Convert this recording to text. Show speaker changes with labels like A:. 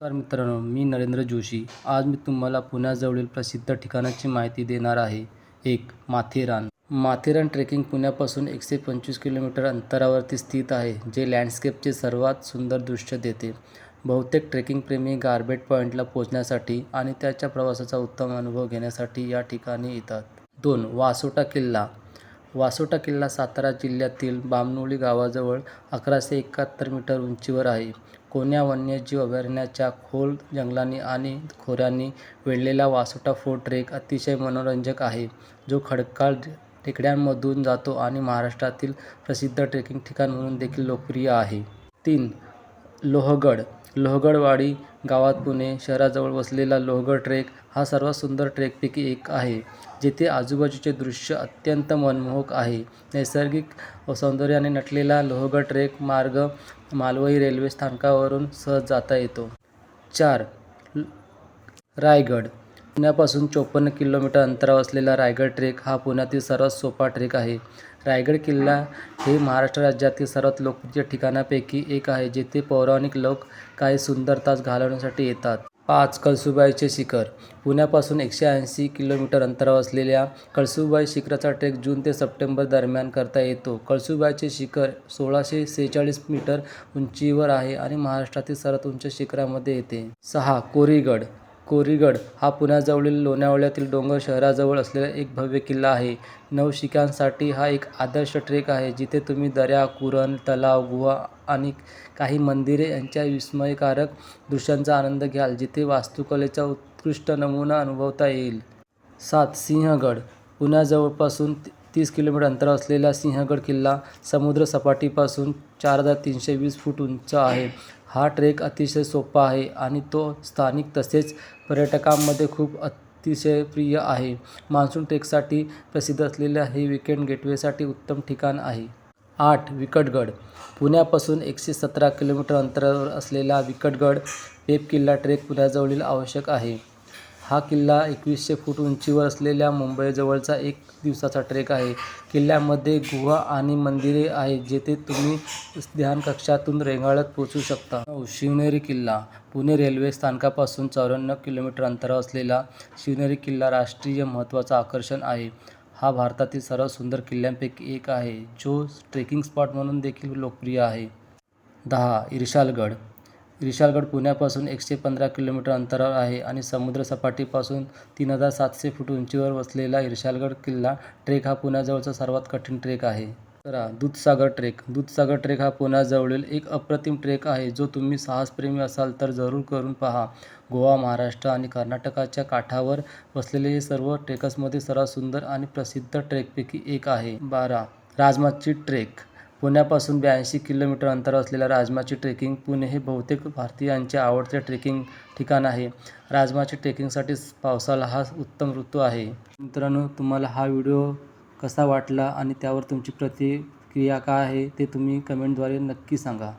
A: नमस्कार मित्रांनो मी नरेंद्र जोशी. आज मी तुम्हाला पुण्याजवळील प्रसिद्ध ठिकाणाची माहिती देणार आहे. एक माथेरान. माथेरान ट्रेकिंग पुण्यापासून एकशे पंचवीस किलोमीटर अंतरावरती स्थित आहे जे लँडस्केपचे सर्वात सुंदर दृश्य देते. बहुतेक ट्रेकिंगप्रेमी गारबेट पॉईंटला पोहोचण्यासाठी आणि त्याच्या प्रवासाचा उत्तम अनुभव घेण्यासाठी या ठिकाणी येतात. दोन वासोटा किल्ला. वासोटा किल्ला सातारा जिल्ह्यातील बामणोली गावाजवळ अकराशे एकाहत्तर मीटर उंचीवर आहे. कोण्या वन्यजीव अभयारण्याच्या खोल जंगलांनी आणि खोऱ्यांनी वेढलेला वासोटा फोर्ट ट्रेक अतिशय मनोरंजक आहे. जो खडकाळ टेकड्यांमधून जातो आणि महाराष्ट्रातील प्रसिद्ध ट्रेकिंग ठिकाण म्हणून देखील लोकप्रिय आहे. तीन लोहगड. लोहगडवाडी गावात पुणे शहराजवळ वसलेला लोहगड ट्रेक हा सर्वात सुंदर ट्रेकपैकी एक आहे जेथे आजूबाजूचे दृश्य अत्यंत मनमोहक आहे. नैसर्गिक सौंदर्याने नटलेला लोहगड ट्रेक मार्ग मालवई रेल्वे स्थानकावरून सहज जाता येतो. चार रायगड. पुण्यापासून चोपन्न किलोमीटर अंतरावर असलेला रायगड ट्रेक हा पुण्यातील सर्वात सोपा ट्रेक आहे. रायगड किल्ला हे महाराष्ट्र राज्यातील सर्वात लोकप्रिय ठिकाणापैकी एक आहे जेथे पौराणिक लोक काही सुंदर तास घालवण्यासाठी येतात. पाच कळसुबाईचे शिखर. पुण्यापासून एकशे ऐंशी किलोमीटर अंतरावर असलेल्या कळसुबाई शिखराचा ट्रेक जून ते सप्टेंबर दरम्यान करता येतो. कळसुबाईचे शिखर सोळाशे सेहेचाळीस मीटर उंचीवर आहे आणि महाराष्ट्रातील सर्वात उंच शिखरामध्ये येते. सहा. कोरीगड. कोरीगड हा पुण्याजवळील लोणावळ्यातील डोंगर शहराजवळ असलेला एक भव्य किल्ला आहे. नवशिक्यांसाठी हा एक आदर्श ट्रेक आहे जिथे तुम्ही दऱ्या कुरण तलाव गुहा आणि काही मंदिरे यांच्या विस्मयकारक दृश्यांचा आनंद घ्याल जिथे वास्तुकलेचा उत्कृष्ट नमुना अनुभवता येईल. सात सिंहगड. पुण्याजवळपासून ती तीस किलोमीटर अंतर असलेला सिंहगड किल्ला समुद्रसपाटीपासून चार हजार तीनशे वीस फूट उंच आहे. हा ट्रेक अतिशय सोपा आहे आणि तो स्थानिक तसेच पर्यटकांमध्ये खूप अतिशय प्रिय आहे. मान्सून ट्रेकसाठी प्रसिद्ध असलेल्या हे विकेंड गेटवेसाठी उत्तम ठिकाण आहे. आठ विकटगड. पुण्यापासून एकशे सतरा किलोमीटर अंतरावर असलेला विकटगड पेप किल्ला ट्रेक पुण्याजवळील आवश्यक आहे. हा किल्ला एकवीसशे फूट उंचीवर असलेल्या मुंबईजवळचा एक दिवसाचा ट्रेक आहे. किल्ल्यामध्ये गुहा आणि मंदिरे आहेत जेथे तुम्ही ध्यानकक्षातून रेंगाळत पोचू शकता. शिवनेरी किल्ला पुणे रेल्वे स्थानकापासून चौऱ्याण्णव किलोमीटर अंतरावर असलेला शिवनेरी किल्ला राष्ट्रीय महत्त्वाचा आकर्षण आहे. हा भारतातील सर्वात सुंदर किल्ल्यांपैकी एक आहे जो ट्रेकिंग स्पॉट म्हणून देखील लोकप्रिय आहे. दहा इर्शालगड इर्शालगड पुण्यापासून एकशे पंधरा किलोमीटर अंतरावर आहे आणि समुद्रसपाटीपासून तीन हजार सातशे फूट उंचीवर वसलेला इर्शालगड किल्ला ट्रेक हा पुण्याजवळचा सर्वात कठीण ट्रेक आहे. करा दूधसागर ट्रेक. दूधसागर ट्रेक हा पुण्याजवळील एक अप्रतिम ट्रेक आहे जो तुम्ही साहसप्रेमी असाल तर जरूर करून पहा. गोवा महाराष्ट्र आणि कर्नाटकाच्या काठावर वसलेले हे सर्व ट्रेकर्समध्ये सर्वात सुंदर आणि प्रसिद्ध ट्रेकपैकी एक आहे. बारा. राजमाची ट्रेक. पुण्यापासून ब्याऐंशी किलोमीटर अंतरावर असलेल्या राजमाची ट्रेकिंग पुणे हे बहुतेक भारतीयांचे आवडते ट्रेकिंग ठिकाण आहे. राजमाची ट्रेकिंगसाठी पावसाळा हा उत्तम ऋतू आहे. मित्रांनो तुम्हाला हा व्हिडिओ कसा वाटला आणि त्यावर तुमची प्रतिक्रिया काय आहे ते तुम्ही कमेंटद्वारे नक्की सांगा.